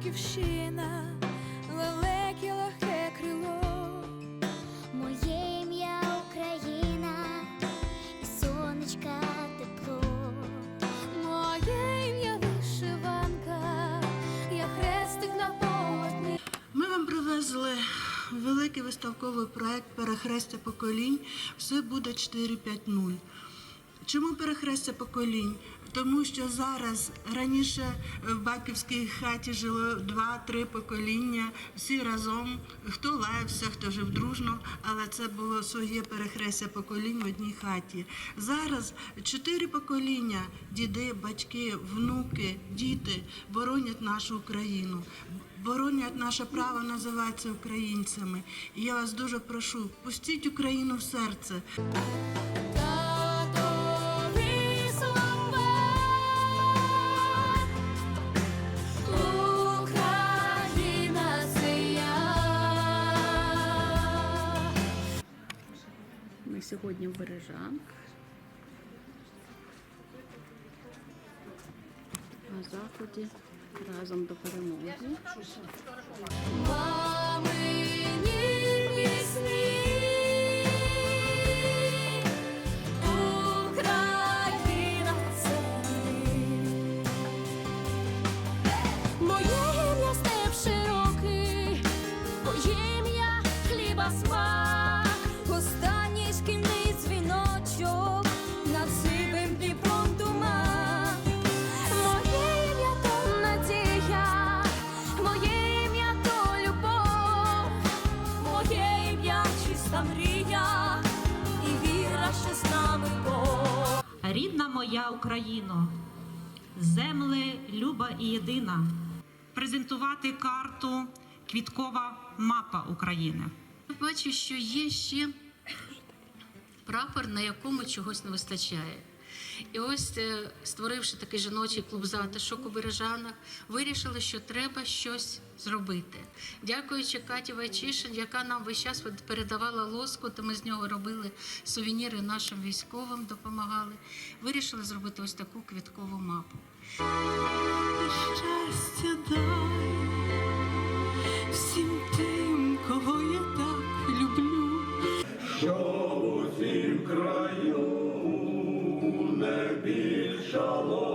батьківщина, лелеки легке крило. Моє ім'я Україна, і сонечка тепло. Моє ім'я вишиванка, я хрестик на полотні. Ми вам привезли великий виставковий проект Перехрестя поколінь. Все буде 4.5.0. Чому перехрестя поколінь? Тому що зараз раніше в Баківській хаті жило два-три покоління, всі разом, хто лаявся, хто жив дружно, але це було своє перехрестя поколінь в одній хаті. Зараз чотири покоління, діди, батьки, внуки, діти боронять нашу Україну, боронять наше право називатися українцями. І я вас дуже прошу, пустіть Україну в серце. Сьогодні в Бережанках. На заході разом до перемоги. Рідна моя Україно, земле люба і єдина. Презентувати карту Квіткова мапа України. Бачу, що є ще прапор, на якому чогось не вистачає. І ось е, створивши такий жіночий клуб затишок у Бережанах, вирішили, що треба щось зробити. Дякуючи Каті Вайчишин, яка нам весь час передавала лоску, то ми з нього робили сувеніри нашим військовим, допомагали. Вирішили зробити ось таку квіткову мапу. Щастя дай всім тим, кого я так люблю, що усім краю. Шалом.